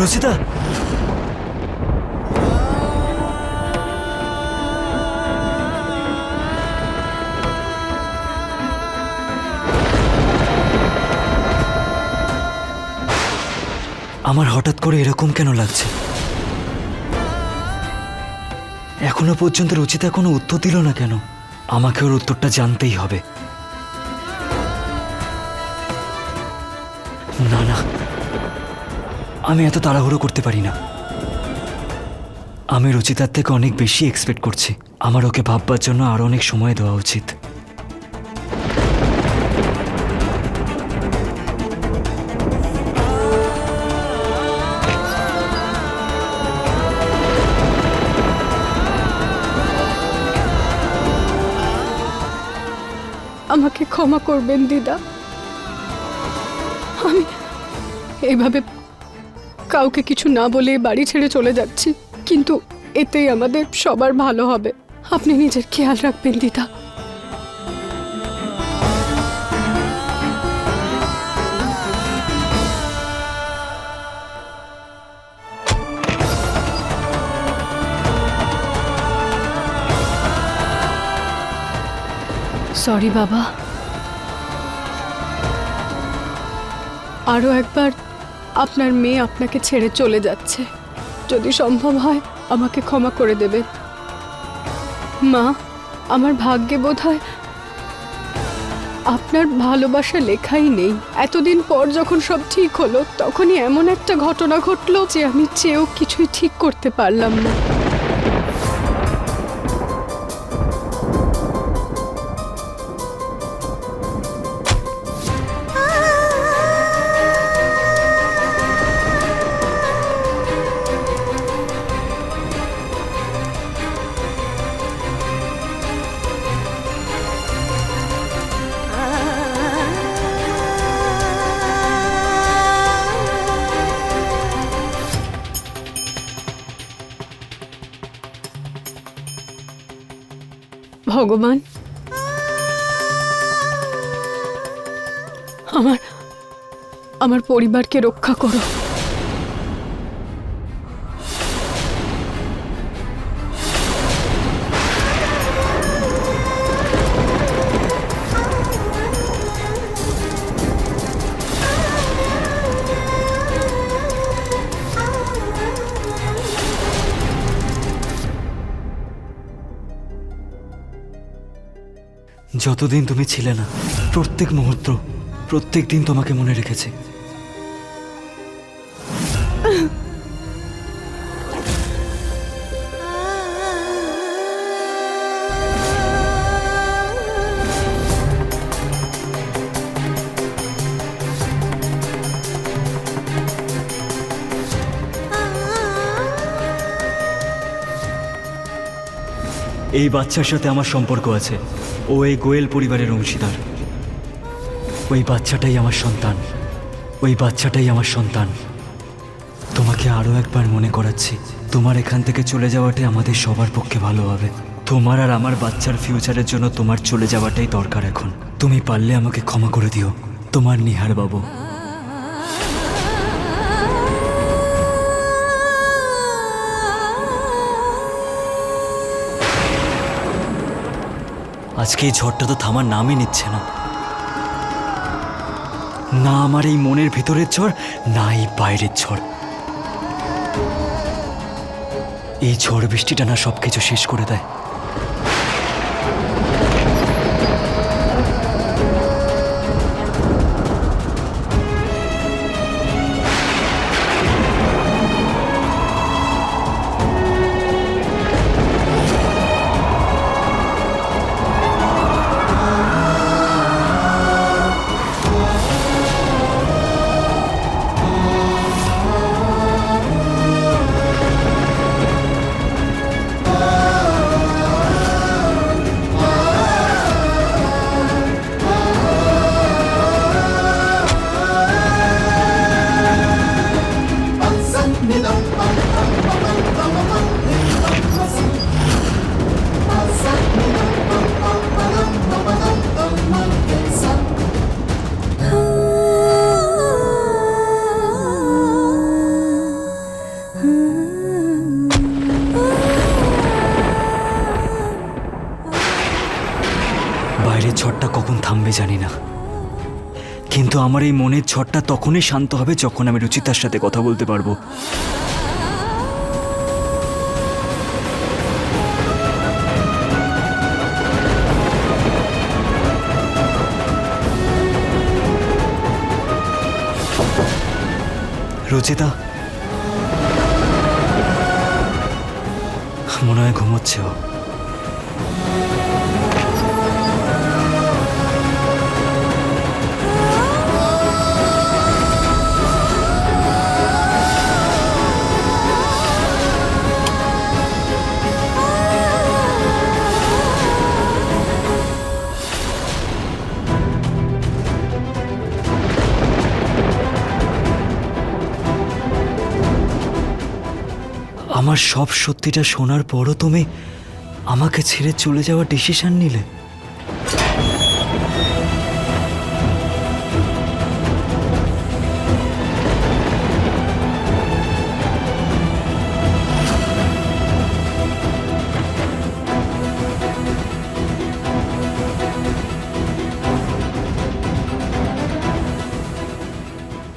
রচিতা আমার হঠাৎ করে এরকম কেন লাগছে? এখনও পর্যন্ত রচিতা কোনো উত্তর দিল না কেন? আমাকে ওর উত্তরটা জানতেই হবে। না না। আমি এত তাড়াহুড়ো করতে পারি না। আমি রচিতার থেকে অনেক বেশি এক্সপেক্ট করছি। আমার ওকে ভাববার জন্য আরও অনেক সময় দেওয়া উচিত। আমাকে ক্ষমা করবেন, দিদা। আমি এইভাবে কাউকে কিছু না বলে বাড়ি ছেড়ে চলে যাচ্ছি। কিন্তু এতেই আমাদের সবার ভালো হবে। আপনি নিজের খেয়াল রাখবেন, দিদা। সরি, বাবা। আরও একবার আপনার মেয়ে আপনাকে ছেড়ে চলে যাচ্ছে। যদি সম্ভব হয়, আমাকে ক্ষমা করে দেবেন মা, আমার ভাগ্যে বোধ হয় আপনার ভালোবাসা লেখাই নেই। এতদিন পর যখন সব ঠিক হলো, তখনই এমন একটা ঘটনা ঘটলো যে আমি চেয়েও কিছুই ঠিক করতে পারলাম না। ভগবান। আমার আমার পরিবারকে রক্ষা করো। যতদিন তুমি ছিলে না প্রত্যেক মুহূর্ত প্রত্যেক দিন তোমাকে মনে রেখেছি। এই বাচ্চার সাথে আমার সম্পর্ক আছে। ও এই গোয়েল পরিবারের অংশীদার। ওই বাচ্চাটাই আমার সন্তান। ওই বাচ্চাটাই আমার সন্তান। তোমাকে আরও একবার মনে করাচ্ছি, তোমার এখান থেকে চলে যাওয়াটাই আমাদের সবার পক্ষে ভালো হবে। তোমার আর আমার বাচ্চার ফিউচারের জন্য তোমার চলে যাওয়াটাই দরকার এখন। তুমি পারলে আমাকে ক্ষমা করে দিও। তোমার নিহার বাবু। আজকে এই ঝড়টা তো থামার নামই নিচ্ছে না। না আমার এই মনের ভিতরের ঝড়, না এই বাইরের ঝড়। এই ঝড় বৃষ্টিটা না সব কিছু শেষ করে দেয়। কিন্তু আমার এই মনের ঝড়টা তখনই শান্ত হবে যখন আমি রুচিতার সাথে কথা বলতে পারব। রুচিতা, মনে হয় ঘুমোচ্ছে। সব সত্যিটা শোনার পরও তুমি আমাকে ছেড়ে চলে যাওয়ার ডিসিশন নিলে?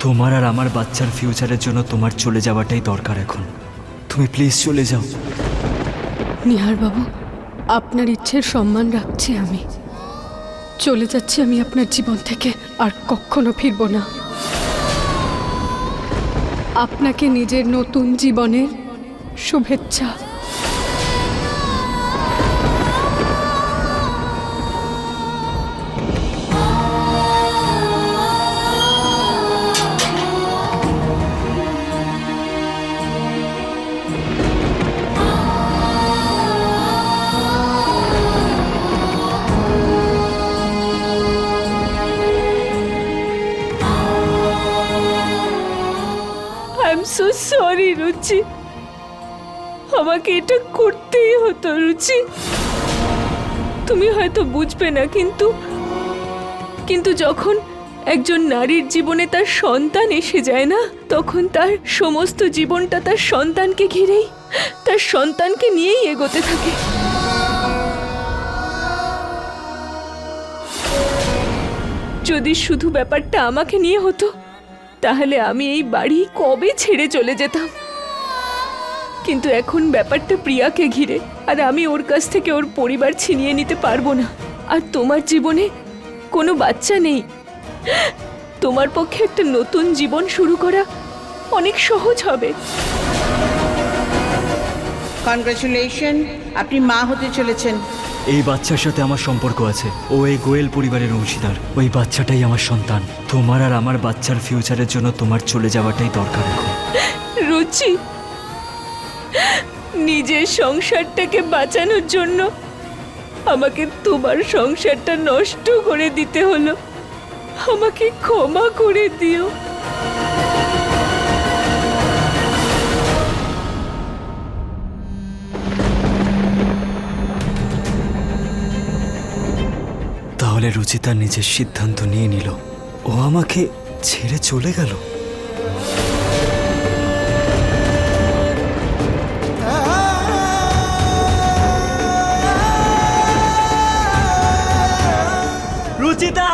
তোমার আর আমার বাচ্চার ফিউচারের জন্য তোমার চলে যাওয়াটাই দরকার এখন। তুমি প্লিজ চলে যাও। নিহার বাবু আপনার ইচ্ছের সম্মান রাখছি আমি। চলে যাচ্ছি আমি আপনার জীবন থেকে, আর কখনো ফিরব না। আপনাকে নিজের নতুন জীবনের শুভেচ্ছা। রুচি। আমাকে এটা করতেই হতো, রুচি। তুমি হয়তো বুঝবে না, কিন্তু কিন্তু যখন একজন নারীর জীবনে তার সন্তান এসে যায় না, তখন তার সমস্ত জীবনটা তার সন্তানকে ঘিরেই, তার সন্তানকে নিয়েই এগোতে থাকে। যদি শুধু ব্যাপারটা আমাকে নিয়ে হতো, তাহলে আমি এই বাড়ি কবে ছেড়ে চলে যেতাম? কিন্তু এখন ব্যাপারটা প্রিয়াকে ঘিরে। আর আমি ওর কাছ থেকে ওর পরিবার ছিনিয়ে নিতে পারব না। আর তোমার জীবনে কোনো বাচ্চা নেই। তোমার পক্ষে একটা নতুন জীবন শুরু করা অনেক সহজ হবে। কনগ্রাচুলেশন আপনি মা হতে চলেছেন। এই বাচ্চার সাথে আমার সম্পর্ক আছে। ও এই গোয়েল পরিবারের অংশীদার। ওই বাচ্চাটাই আমার সন্তান। তোমার আর আমার বাচ্চার ফিউচারের জন্য তোমার চলে যাওয়াটাই দরকার এখন। রুচি নিজের সংসারটাকে বাঁচানোর জন্য আমাকে তোমার সংসারটা নষ্ট করে দিতে হলো। আমাকে ক্ষমা করে দিও। তাহলে রুচিতা নিজের সিদ্ধান্ত নিয়ে নিল। ও আমাকে ছেড়ে চলে গেল। রুচিতা